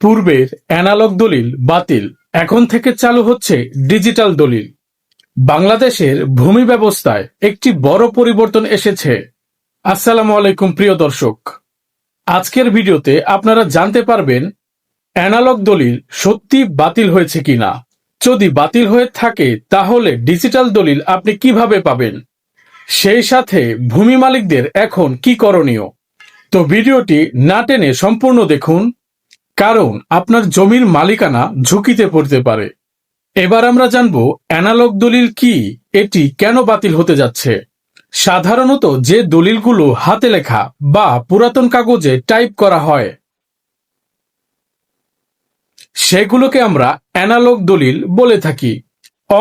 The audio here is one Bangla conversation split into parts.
পূর্বের অ্যানালগ দলিল বাতিল, এখন থেকে চালু হচ্ছে ডিজিটাল দলিল। বাংলাদেশের ভূমি ব্যবস্থায় একটি বড় পরিবর্তন এসেছে। আসসালামু আলাইকুম, প্রিয় দর্শক। আজকের ভিডিওতে আপনারা জানতে পারবেন অ্যানালগ দলিল সত্যি বাতিল হয়েছে কিনা। যদি বাতিল হয়ে থাকে, তাহলে ডিজিটাল দলিল আপনি কীভাবে পাবেন? সেই সাথে ভূমি মালিকদের এখন কি করণীয়? তো ভিডিওটি না টেনে সম্পূর্ণ দেখুন কারণ আপনার জমির মালিকানা ঝুঁকিতে পড়তে পারে। এবার আমরা জানব অ্যানালগ দলিল কি, এটি কেন বাতিল হতে যাচ্ছে। সাধারণত যে দলিলগুলো হাতে লেখা বা পুরাতন কাগজে টাইপ করা হয়, সেগুলোকে আমরা অ্যানালগ দলিল বলে থাকি।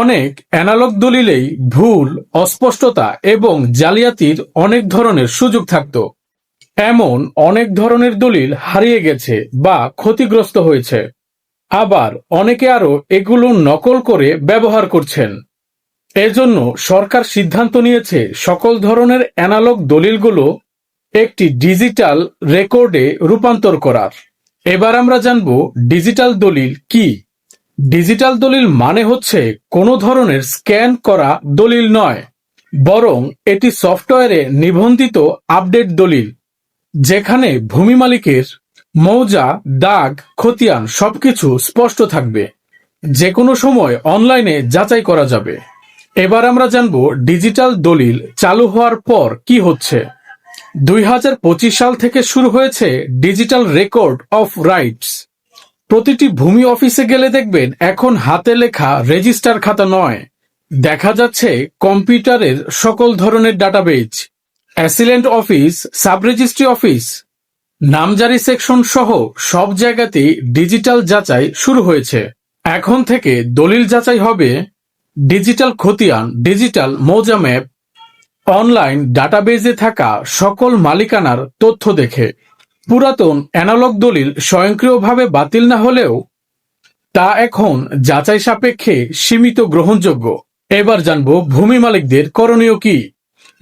অনেক অ্যানালগ দলিলেই ভুল, অস্পষ্টতা এবং জালিয়াতির অনেক ধরনের সুযোগ থাকতো। এমন অনেক ধরনের দলিল হারিয়ে গেছে বা ক্ষতিগ্রস্ত হয়েছে। আবার অনেকে আরও এগুলো নকল করে ব্যবহার করছেন। এজন্য সরকার সিদ্ধান্ত নিয়েছে সকল ধরনের অ্যানালগ দলিলগুলো একটি ডিজিটাল রেকর্ডে রূপান্তর করার। এবার আমরা জানব ডিজিটাল দলিল কি? ডিজিটাল দলিল মানে হচ্ছে কোনো ধরনের স্ক্যান করা দলিল নয়, বরং এটি সফটওয়্যারে নিবন্ধিত আপডেট দলিল। যেখানে ভূমি মালিকের মৌজা, দাগ, খতিয়ান সবকিছু স্পষ্ট থাকবে। যে কোনো সময় অনলাইনে যাচাই করা যাবে। এবার আমরা জানব ডিজিটাল দলিল চালু হওয়ার পর কি হচ্ছে। দুই হাজার পঁচিশ সাল থেকে শুরু হয়েছে ডিজিটাল রেকর্ড অফ রাইটস। প্রতিটি ভূমি অফিসে গেলে দেখবেন এখন হাতে লেখা রেজিস্টার খাতা নয়। দেখা যাচ্ছে কম্পিউটারের সকল ধরনের database. AC land office sub registry office, নামজারি সেকশন সহ সব জায়গাতেই ডিজিটাল যাচাই শুরু হয়েছে। এখন থেকে দলিল যাচাই হবে ডিজিটাল খতিয়ান, ডিজিটাল মৌজা ম্যাপ, অনলাইন ডাটাবেজে থাকা সকল মালিকানার তথ্য দেখে। পুরাতন অ্যানালগ দলিল স্বয়ংক্রিয়ভাবে বাতিল না হলেও তা এখন যাচাই সাপেক্ষে সীমিত গ্রহণযোগ্য। এবার জানব ভূমি মালিকদের করণীয় কি?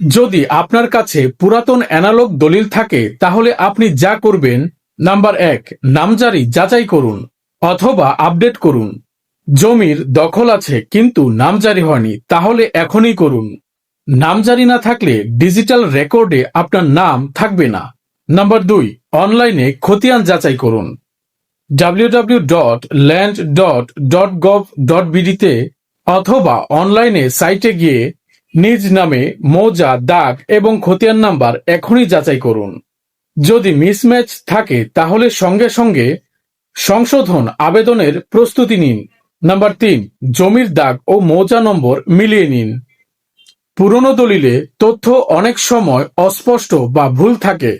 যদি আপনার কাছে পুরাতন অ্যানালগ দলিল থাকে, তাহলে আপনি যা করবেন, নাম্বার এক, নামজারি যাচাই করুন, অথবা আপডেট করুন। জমির দখল আছে, কিন্তু নামজারি হয়নি, তাহলে এখনই করুন। নামজারি না থাকলে ডিজিটাল রেকর্ডে আপনার নাম থাকবে না। নাম্বার দুই, অনলাইনে খতিয়ান যাচাই করুন। www.land.gov.bd তে অথবা অনলাইনে সাইটে গিয়ে নিজ নামে মৌজা, দাগ এবং খতিয়ান নাম্বার এখনই যাচাই করুন। যদি মিসম্যাচ থাকে, তাহলে সঙ্গে সঙ্গে সংশোধন আবেদনের প্রস্তুতি নিন। নাম্বার তিন, জমির দাগ ও মৌজা নম্বর মিলিয়ে নিন। পুরনো দলিলে তথ্য অনেক সময় অস্পষ্ট বা ভুল থাকে।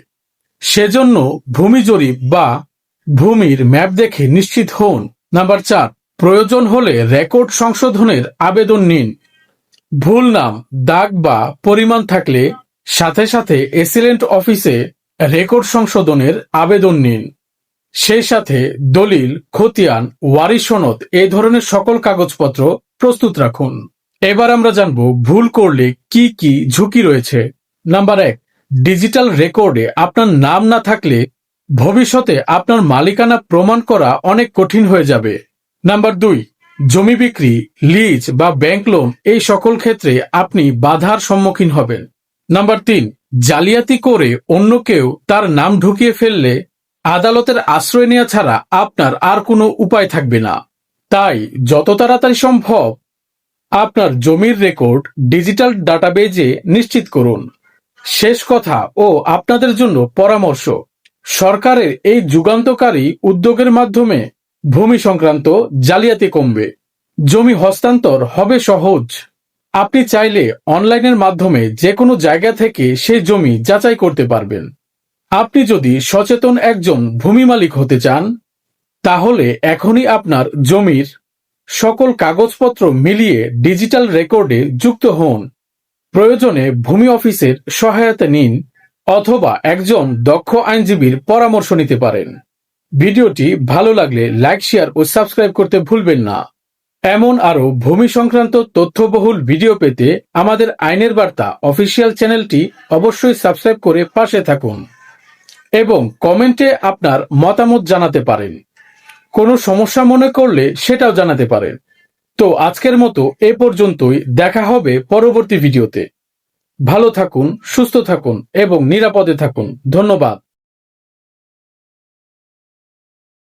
সেজন্য ভূমি জরিপ বা ভূমির ম্যাপ দেখে নিশ্চিত হন। নাম্বার চার, প্রয়োজন হলে রেকর্ড সংশোধনের আবেদন নিন। ভুল নাম, দাগ বা পরিমাণ থাকলে সাথে সাথে এসিলেন্ট অফিসে রেকর্ড সংশোধনের আবেদন নিন। সেই সাথে দলিল, খতিয়ান, ওয়ারি সনদ এই ধরনের সকল কাগজপত্র প্রস্তুত রাখুন। এবার আমরা জানব ভুল করলে কি কি ঝুঁকি রয়েছে। নাম্বার এক, ডিজিটাল রেকর্ডে আপনার নাম না থাকলে ভবিষ্যতে আপনার মালিকানা প্রমাণ করা অনেক কঠিন হয়ে যাবে। নাম্বার দুই জমি বিক্রি, লিজ বা ব্যাংক লোন এই সকল ক্ষেত্রে আপনি বাধার সম্মুখীন হবেন। নাম্বার তিন, জালিয়াতি করে অন্য কেউ তার নাম ঢুকিয়ে ফেললে আদালতের আশ্রয় নেওয়া ছাড়া আপনার আর কোনো উপায় থাকবে না। তাই যত তাড়াতাড়ি সম্ভব আপনার জমির রেকর্ড ডিজিটাল ডাটাবেজে নিশ্চিত করুন। শেষ কথা ও আপনাদের জন্য পরামর্শ, সরকারের এই যুগান্তকারী উদ্যোগের মাধ্যমে ভূমি সংক্রান্ত জালিয়াতি কমবে। জমি হস্তান্তর হবে সহজ। আপনি চাইলে অনলাইনের মাধ্যমে যে কোনো জায়গা থেকে সেই জমি যাচাই করতে পারবেন। আপনি যদি সচেতন একজন ভূমি মালিক হতে চান, তাহলে এখনই আপনার জমির সকল কাগজপত্র মিলিয়ে ডিজিটাল রেকর্ডে যুক্ত হন। প্রয়োজনে ভূমি অফিসের সহায়তা নিন অথবা একজন দক্ষ আইনজীবীর পরামর্শ নিতে পারেন। ভিডিওটি ভালো লাগলে লাইক, শেয়ার ও সাবস্ক্রাইব করতে ভুলবেন না। এমন আরও ভূমি সংক্রান্ত তথ্যবহুল ভিডিও পেতে আমাদের আইনের বার্তা অফিসিয়াল চ্যানেলটি অবশ্যই সাবস্ক্রাইব করে পাশে থাকুন এবং কমেন্টে আপনার মতামত জানাতে পারেন। কোনো সমস্যা মনে করলে সেটাও জানাতে পারেন। তো আজকের মতো এ পর্যন্তই, দেখা হবে পরবর্তী ভিডিওতে। ভালো থাকুন, সুস্থ থাকুন এবং নিরাপদে থাকুন। ধন্যবাদ।